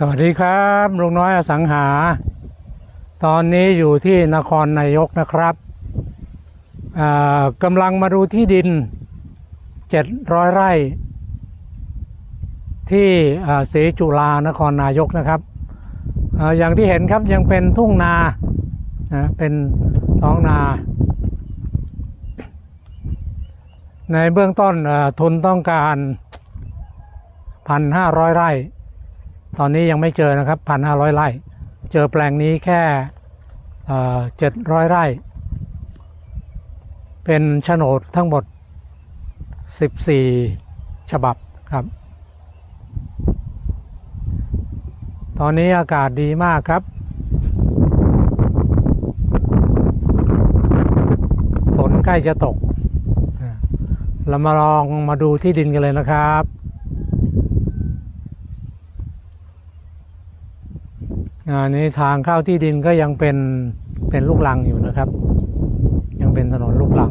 สวัสดีครับลุงน้อยอสังหา ตอนนี้อยู่ที่นครนายกนะครับกำลังมาดูที่ดิน 700 ไร่ ที่ศรีจุฬานครนายกนะครับออย่างที่เห็นครับยังเป็นทุ่งนานะเป็นท้องนา ในเบื้องต้นทุนต้องการ 1,500 ไร่ ตอนนี้ยังไม่เจอนะครับ1,500ไร่ เจอแปลงนี้แค่เจ็ดร้อยไร่ เป็นโฉนดทั้งหมด 14 ฉบับครับ ตอนนี้อากาศดีมากครับ ฝนใกล้จะตก เรามาลองมาดูที่ดินกันเลยนะครับ อันนี้ทางเข้าที่ดินก็ยังเป็นเป็นลูกลังอยู่นะครับ ยังเป็นถนนลูกลัง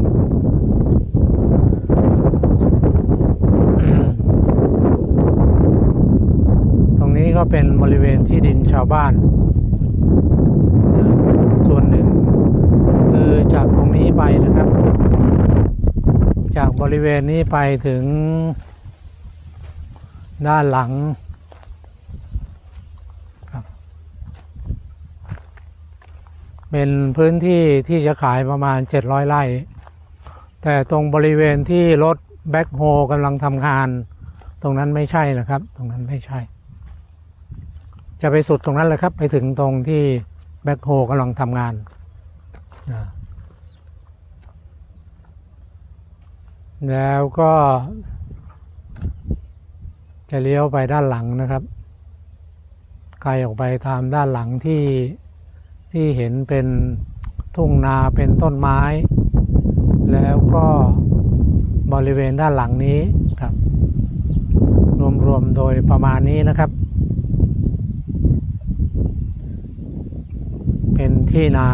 ตรงนี้ก็เป็นบริเวณที่ดินชาวบ้าน ส่วนหนึ่งคือจากตรงนี้ไปนะครับ จากบริเวณนี้ไปถึงด้านหลัง เป็นพื้นที่ที่จะขายประมาณ 700 ไร่ แต่ตรงบริเวณที่รถแบ็คโฮกำลังทำงาน ตรงนั้นไม่ใช่นะครับ ตรงนั้นไม่ใช่ จะไปสุดตรงนั้นเลยครับ ไปถึงตรงที่แบ็คโฮกำลังทำงานนะแล้วก็ จะเลี้ยวไปด้านหลังนะครับ ไกลออกไปตามด้านหลังที่ ที่เห็นเป็นทุ่งนาเป็นต้นไม้ แล้วก็บริเวณด้านหลังนี้ครับ รวมๆโดยประมาณนี้นะครับ เป็นที่นา